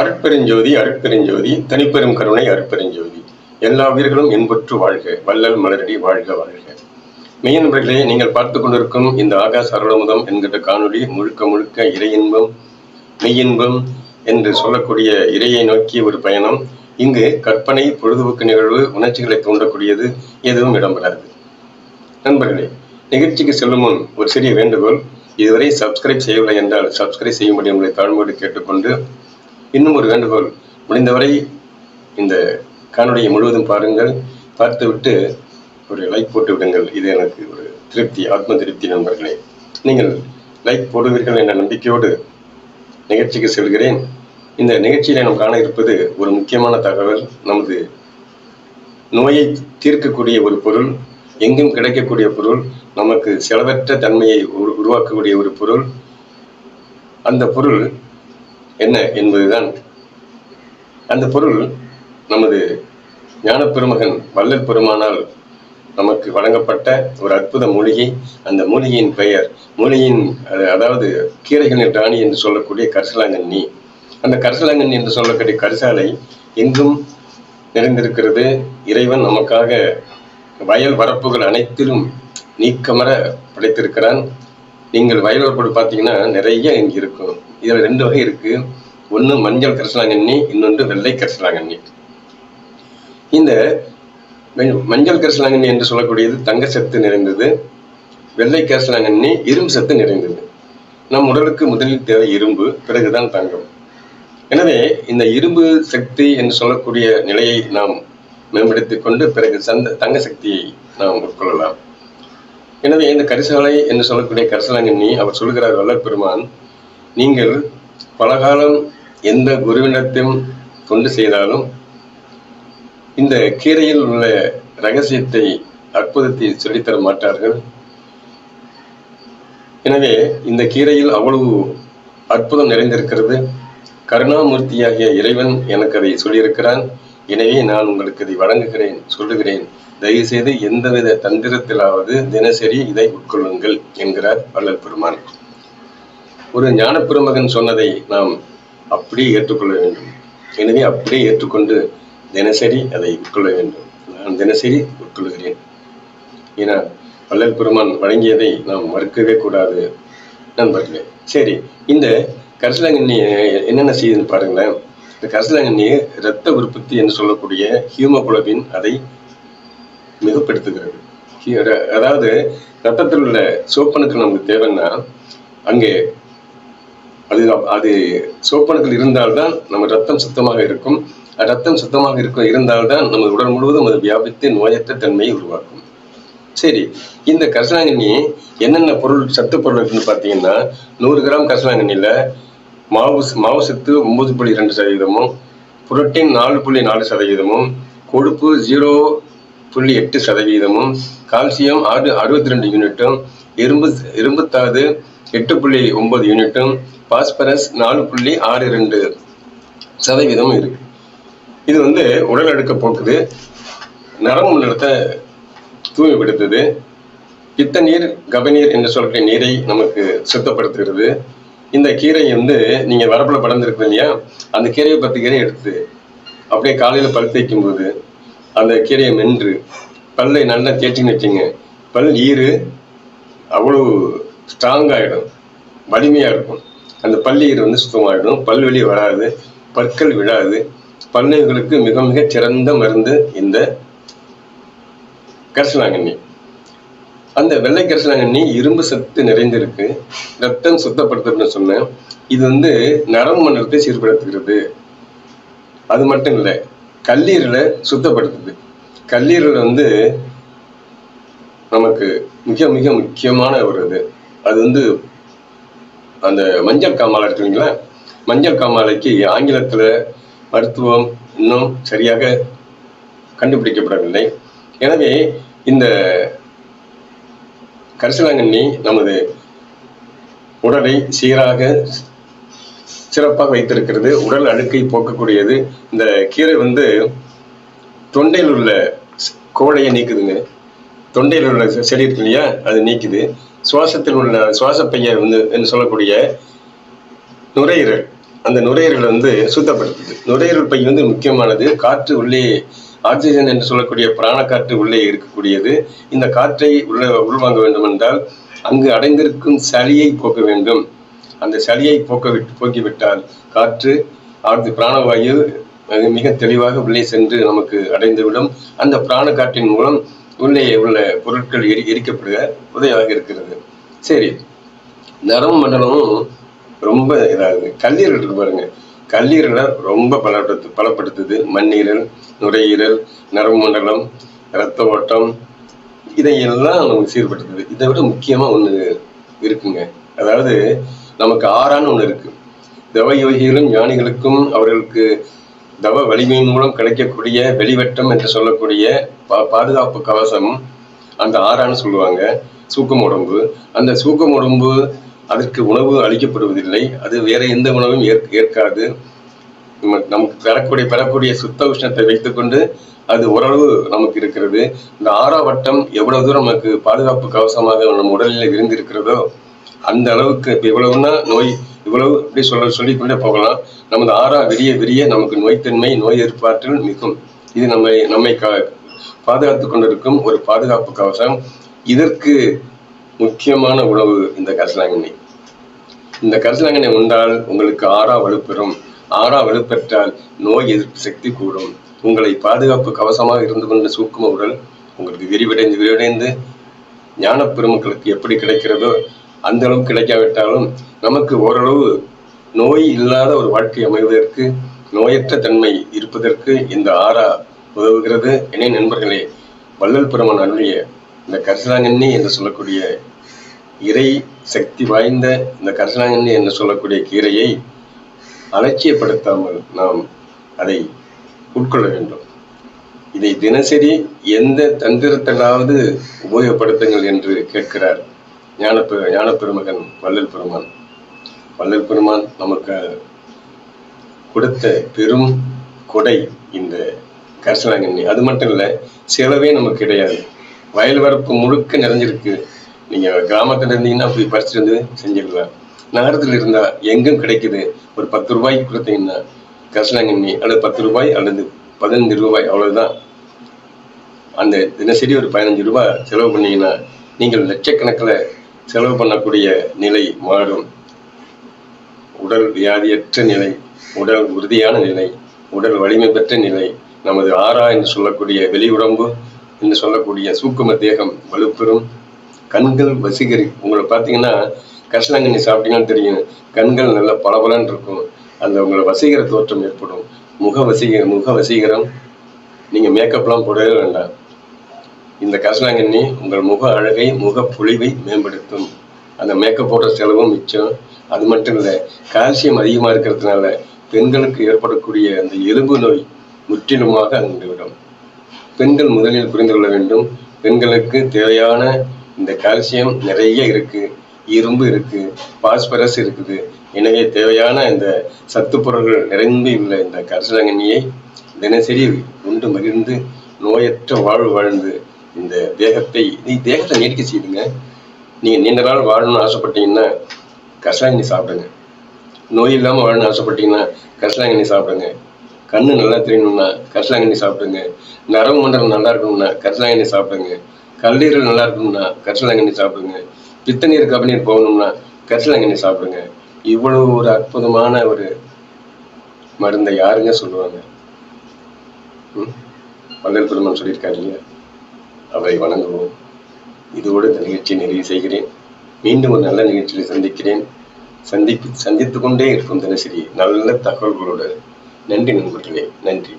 அருட்பெருஞ்சோதி அருட்பெருஞ்சோதி தனிப்பெரும் கருணை அருட்பெருஞ்சோதி. எல்லா உயிர்களும் இன்புற்று வாழ்க வள்ளல் மலரடி வாழ்க வாழ்க. மெய்யன்பர்களே நீங்கள் பார்த்து கொண்டிருக்கும் இந்த ஆகாச அருளமுதம் என்கிற காணொளி முழுக்க முழுக்க இறை இன்பம் மெய்யின்பம் என்று சொல்லக்கூடிய இறையை நோக்கிய ஒரு பயணம். இங்கு கற்பனை பொழுதுபோக்கு நிகழ்வு உணர்ச்சிகளை தூண்டக்கூடியது எதுவும் இடம்பெறாது. நண்பர்களே நிகழ்ச்சிக்கு செல்லும் முன் ஒரு சிறிய வேண்டுகோள். இதுவரை சப்ஸ்கிரைப் செய்யவில்லை என்றால் சப்ஸ்கிரைப் செய்யும்படி உங்களை தாழ்மையோடு கேட்டுக்கொண்டு இன்னும் ஒரு வேண்டுகோள். முடிந்தவரை இந்த காணொலியை முழுவதும் பாருங்கள். பார்த்துவிட்டு ஒரு லைக் போட்டு விடுங்கள். இது எனக்கு ஒரு திருப்தி ஆத்ம திருப்தி நண்பர்களே. நீங்கள் லைக் போடுவீர்கள் என்ற நம்பிக்கையோடு நிகழ்ச்சிக்கு செல்கிறேன். இந்த நிகழ்ச்சியில் நாம் காண இருப்பது ஒரு முக்கியமான தகவல். நமது நோயை தீர்க்கக்கூடிய ஒரு பொருள் எங்கும் கிடைக்கக்கூடிய பொருள் நமக்கு செலவற்ற தன்மையை உருவாக்கக்கூடிய ஒரு பொருள். அந்த பொருள் என்ன என்பதுதான். அந்த பொருள் நமது ஞானப்பெருமகன் வள்ளல் பெருமானால் நமக்கு வழங்கப்பட்ட ஒரு அற்புத மூலிகை. அந்த மூலிகையின் பெயர் மூலிகையின் அதாவது கீரைகளின் ராணி என்று சொல்லக்கூடிய கரிசலாங்கண்ணி. அந்த கரிசலாங்கண்ணி என்று சொல்லக்கூடிய கரிசாலை எங்கும் நிறைந்திருக்கிறது. இறைவன் நமக்காக வயல் வரப்புகள் அனைத்திலும் நீக்கமர படைத்திருக்கிறான். நீங்கள் வயல் வரப்பு பார்த்தீங்கன்னா நிறைய இங்கே இருக்கும். இதில் ரெண்டு வகை இருக்குது ஒன்று மஞ்சள் கரிசலாங்கண்ணி இன்னொன்று வெள்ளை கரிசலாங்கண்ணி. இந்த மஞ்சள் கரிசலாங்கண்ணி என்று சொல்லக்கூடியது தங்க சத்து நிறைந்தது. வெள்ளை கரிசலாங்கண்ணி இரும்பு சத்து நிறைந்தது. நம் உடலுக்கு முதலில் தேவை இரும்பு பிறகுதான் தங்கம். எனவே இந்த இரும்பு சக்தி என்று சொல்லக்கூடிய நிலையை நாம் மேம்படுத்திக் கொண்டு பிறகு சந்த தங்க சக்தியை நாம் உட்கொள்ளலாம். எனவே இந்த கரிசாலை என்று சொல்லக்கூடிய கரிசலங்கண்ணி அவர் சொல்கிறார் வல்லற் பெருமான் நீங்கள் பலகாலம் எந்த குருவினத்தையும் தொண்டு செய்தாலும் இந்த கீரையில் உள்ள ரகசியத்தை அற்புதத்தை சொல்லித்தர மாட்டார்கள். எனவே இந்த கீரையில் அவ்வளவு அற்புதம் நிறைந்திருக்கிறது. கருணாமூர்த்தியாகிய இறைவன் எனக்கு அதை சொல்லியிருக்கிறான். எனவே நான் உங்களுக்கு இதை வழங்குகிறேன் சொல்லுகிறேன். தயவு செய்து எந்தவித தந்திரத்திலாவது தினசரி இதை உட்கொள்ளுங்கள் என்கிறார் வள்ளல் பெருமான் ஒரு ஞான பெருமகன் சொன்னதை நாம் அப்படியே ஏற்றுக்கொள்ள வேண்டும். எனவே அப்படியே ஏற்றுக்கொண்டு தினசரி அதை உட்கொள்ள வேண்டும். நான் தினசரி உட்கொள்கிறேன். ஏன்னா வள்ளல் பெருமான் வழங்கியதை நாம் மறுக்கவே கூடாது நண்பர்களே. சரி இந்த கரிசலாங்கண்ணி என்னென்ன செய்யுதுன்னு பாருங்களேன். இந்த கரிசலாங்கண்ணி இரத்த உற்பத்தி என்று சொல்லக்கூடிய ஹியூமோகுளோபின் அதை மிகப்படுத்துகிறது. அதாவது ரத்தத்தில் உள்ள சோப்பணுக்கள் நமக்கு தேவைன்னா அங்கே அது அது சோப்பணுக்கள் இருந்தால்தான் நம்ம ரத்தம் சுத்தமாக இருக்கும். ரத்தம் சுத்தமாக இருக்கும் இருந்தால்தான் நமது உடல் முழுவதும் அது வியாபித்து நோயற்ற தன்மையை உருவாக்கும். சரி இந்த கரிசலாங்கண்ணி என்னென்ன பொருள் சத்து பொருள் இருக்குன்னு பார்த்தீங்கன்னா நூறு கிராம் கரிசலாங்கண்ணியில் மாவு மாவு சத்து ஒம்பது புள்ளி ரெண்டு சதவீதமும் புரோட்டீன் நாலு புள்ளி நாலு சதவீதமும் கொழுப்பு ஜீரோ புள்ளி எட்டு சதவீதமும் கால்சியம் ஆறு அறுபத்தி ரெண்டு யூனிட்டும் இரும்பு இரும்புத்தாது எட்டு புள்ளி ஒன்பது யூனிட்டும் பாஸ்பரஸ் நாலு புள்ளி ஆறு ரெண்டு சதவீதமும் இருக்கு. இது வந்து உடல் அடுக்க போக்குது. நரம்பு மண்டலத்தை தூய்மைப்படுத்துது. பித்த நீர் கபநீர் என்று சொல்லக்கூடிய நீரை நமக்கு சுத்தப்படுத்துகிறது. இந்த கீரை வந்து நீங்கள் வரப்பில் படர்ந்துருக்கு இல்லையா? அந்த கீரையை பத்து கீரை எடுத்து அப்படியே காலையில் பழுத்து வைக்கும்போது போது அந்த கீரையை மென்று பல்லை நல்லா தேய்ச்சின்னு வச்சுங்க. பல் ஈறு அவ்வளவு ஸ்ட்ராங்காகிடும் வலிமையாக இருக்கும். அந்த பல்லீர் வந்து சுத்தமாகிடும் பல்வெளி வராது. பற்கள் விழாது. பல்லுகளுக்கு மிக மிக சிறந்த மருந்து இந்த கரிசலாங்கண்ணி. அந்த வெள்ளை கரிசலாங்கண்ணி இரும்பு சத்து நிறைந்திருக்கு. ரத்தம் சுத்தப்படுத்துறதுன்னு சொன்னேன். இது வந்து நரம்பு மண்டலத்தை சீர்படுத்துகிறது அது மட்டும் இல்லை கல்லீரலை சுத்தப்படுத்துது. கல்லீரல் வந்து நமக்கு மிக மிக முக்கியமான ஒரு இது. அது வந்து அந்த மஞ்சள் காமாலை இருக்குங்களா மஞ்சள் காமாலைக்கு ஆங்கிலத்தில் மருத்துவம் இன்னும் சரியாக கண்டுபிடிக்கப்படவில்லை. எனவே இந்த கரிசலாங்கண்ணி நமது உடலை சீராக சிறப்பாக வைத்திருக்கிறது. உடல் அழுக்கை போக்கக்கூடியது. இந்த கீரை வந்து தொண்டையில் உள்ள கோழையை நீக்குதுங்க. தொண்டையில் உள்ள செடி இருக்கு இல்லையா? அது நீக்குது. சுவாசத்தில் உள்ள சுவாச பைய வந்து என்று சொல்லக்கூடிய நுரையீரல். அந்த நுரையீரல் வந்து சுத்தப்படுத்துது. நுரையீரல் பை வந்து முக்கியமானது. காற்று உள்ளே ஆக்சிஜன் என்று சொல்லக்கூடிய பிராண காற்று உள்ளே இருக்கக்கூடியது. இந்த காற்றை உள்ள உள்வாங்க வேண்டும் என்றால் அங்கு அடைந்திருக்கும் சளியை போக்க வேண்டும். அந்த சளியை போக்க விட்டு போக்கிவிட்டால் காற்று ஆக்சி பிராணவாயு அது மிக தெளிவாக உள்ளே சென்று நமக்கு அடைந்துவிடும். அந்த பிராண காற்றின் மூலம் உள்ளே உள்ள பொருட்கள் எரி எரிக்கப்படுக உதவியாக இருக்கிறது. சரி. நரம்பு மண்டலமும் ரொம்ப இதாகுது. கல்லீரல் பாருங்க. கல்லீரலை ரொம்ப பலப்படுத்து பலப்படுத்துது. மண்ணீரல் நுரையீரல் நரம்பு மண்டலம் இரத்த ஓட்டம் இதையெல்லாம் நமக்கு சீர்படுத்துது. இதை விட முக்கியமாக ஒன்று இருக்குங்க. அதாவது நமக்கு ஆறான்னு ஒன்று இருக்கு. தவ யோகிகளும் ஞானிகளுக்கும் அவர்களுக்கு தவ வலிமையின் மூலம் கிடைக்கக்கூடிய வெளிவட்டம் என்று சொல்லக்கூடிய பா- பாதுகாப்பு கவசம் அந்த ஆறான்னு சொல்லுவாங்க. சூக்கம் உடம்பு. அந்த சூக்கம் உடம்பு அதற்கு உணவு அளிக்கப்படுவதில்லை. அது வேற எந்த உணவும் ஏற் ஏற்காது. நமக்கு பெறக்கூடிய பெறக்கூடிய சுத்த உஷ்ணத்தை வைத்துக்கொண்டு அது ஓரளவு நமக்கு இருக்கிறது. இந்த ஆறா வட்டம் எவ்வளவு தூரம் நமக்கு பாதுகாப்பு கவசமாக நம் உடலில் விரிந்திருக்கிறதோ அந்த அளவுக்கு இப்ப இவ்வளவுன்னா நோய் இவ்வளவு அப்படி சொல்ல சொல்லிக்கொண்டே போகலாம். நமது ஆறா விரிய விரிய நமக்கு நோய்த்தன்மை நோய் ஏற்பாற்றல் மிகும். இது நம்மை நம்மை கா- பாதுகாத்துக் கொண்டிருக்கும் ஒரு பாதுகாப்பு கவசம். இதற்கு முக்கியமான உணவு இந்த கரிசலாங்கண்ணி. இந்த கரிசலாங்கண்ணி உண்டால் உங்களுக்கு ஆறா வலுப்பெறும். ஆறா வலுப்பெற்றால் நோய் எதிர்ப்பு சக்தி கூடும். உங்களை பாதுகாப்பு கவசமாக இருந்து கொண்ட சூக்கும உடல் உங்களுக்கு விரிவடைந்து விரிவடைந்து ஞான பெருமக்களுக்கு எப்படி கிடைக்கிறதோ அந்த அளவுக்கு கிடைக்காவிட்டாலும் நமக்கு ஓரளவு நோய் இல்லாத ஒரு வாழ்க்கை அமைவதற்கு நோயற்ற தன்மை இருப்பதற்கு இந்த ஆறா உதவுகிறது. இணை நண்பர்களே வள்ளல் பெருமான் அருளிய இந்த கரிசலாங்கண்ணி என்று சொல்லக்கூடிய இறை சக்தி வாய்ந்த இந்த கரிசலாங்கண்ணி என்று சொல்லக்கூடிய கீரையை அலட்சியப்படுத்தாமல் நாம் அதை உட்கொள்ள வேண்டும். இதை தினசரி எந்த தந்திரத்திலாவது உபயோகப்படுத்துங்கள் என்று கேட்கிறார் ஞானப்பெ ஞானப்பெருமகன் வள்ளல் பெருமான். வள்ளல் பெருமான் நமக்கு கொடுத்த பெரும் கொடை இந்த கரிசலாங்கண்ணி. அது மட்டும் இல்லை செலவே நமக்கு கிடையாது. வயல் வரப்பு முழுக்க நிறைஞ்சிருக்கு. நீங்கள் கிராமத்தில் இருந்தீங்கன்னா போய் பறிச்சுட்டு வந்து செஞ்சிடலாம் நகரத்தில் இருந்தால் எங்கும் கிடைக்குது. ஒரு பத்து ரூபாய்க்கு கொடுத்தீங்கன்னா கரிசலாங்கண்ணி அல்லது பத்து ரூபாய் அல்லது பதினஞ்சு ரூபாய் அவ்வளோதான் அந்த தினசரி ஒரு பதினஞ்சு ரூபாய் செலவு பண்ணிங்கன்னா நீங்கள் லட்சக்கணக்கில் செலவு பண்ணக்கூடிய நிலை மாறும். உடல் வியாதியற்ற நிலை உடல் உறுதியான நிலை உடல் வலிமை பெற்ற நிலை நமது ஆறா என்று சொல்லக்கூடிய வெளி உடம்பு என்று சொல்லக்கூடிய சூக்கும தேகம் வலுப்பெறும். கண்கள் வசீகரி உங்களை பார்த்தீங்கன்னா கஷ்டங்கண்ணி சாப்பிட்டீங்கன்னு தெரியும். கண்கள் நல்ல பளபளன்னு இருக்கும். அந்த உங்களை வசீகர தோற்றம் ஏற்படும். முக வசீக முக வசீகரம். நீங்க மேக்கப்லாம் போடவே வேண்டாம். இந்த கரிசலாங்கண்ணி உங்கள் முக அழகை முக பொழிவை மேம்படுத்தும். அந்த மேக்கப் போடுற செலவும் மிச்சம். அது மட்டும் இல்லை கால்சியம் அதிகமாக இருக்கிறதுனால பெண்களுக்கு ஏற்படக்கூடிய அந்த எலும்பு நோய் முற்றிலுமாக அங்குவிடும் பெண்கள் முதலில் புரிந்து கொள்ள வேண்டும் பெண்களுக்கு தேவையான இந்த கால்சியம் நிறைய இருக்கு இரும்பு இருக்கு பாஸ்பரஸ் இருக்குது. எனவே தேவையான இந்த சத்து பொருள்கள் நிறைந்து உள்ள இந்த கரிசலங்கண்ணியை தினசரி உண்டு மகிழ்ந்து நோயற்ற வாழ்வு வாழ்ந்து இந்த தேகத்தை நீ தேகத்தை நீடிக்க செய்யுங்க நீங்க நீண்ட நாள் வாழணும்னு ஆசைப்பட்டீங்கன்னா கரிசலாங்கண்ணி சாப்பிடுங்க. நோய் இல்லாமல் வாழணும்னு ஆசைப்பட்டீங்கன்னா கரிசலாங்கண்ணி சாப்பிடுங்க. கண்ணு நல்லா தெரியணும்னா கரிசலாங்கண்ணி சாப்பிடுங்க. நரம்பு மண்டலம் நல்லா இருக்கணும்னா கரிசலாங்கண்ணி சாப்பிடுங்க. கல்லீரல் நல்லா இருக்கணும்னா கரிசலாங்கண்ணி சாப்பிடுங்க. பித்தநீர் கபநீர் போகணும்னா கரிசலாங்கண்ணி சாப்பிடுங்க. இவ்வளவு ஒரு அற்புதமான ஒரு மருந்தை யாருங்க சொல்லுவாங்க? ம்? வள்ளல் பெருமான் சொல்லியிருக்காரு இல்லையா? அவரை வணங்குவோம் இதோடு இந்த நிகழ்ச்சியை நிறைவு செய்கிறேன். மீண்டும் ஒரு நல்ல நிகழ்ச்சியில் சந்திக்கிறேன். சந்திப்பு சந்தித்து கொண்டே இருக்கும் தினசரி நல்ல தகவல்களோடு நன்றி நண்பர்களே. நன்றி.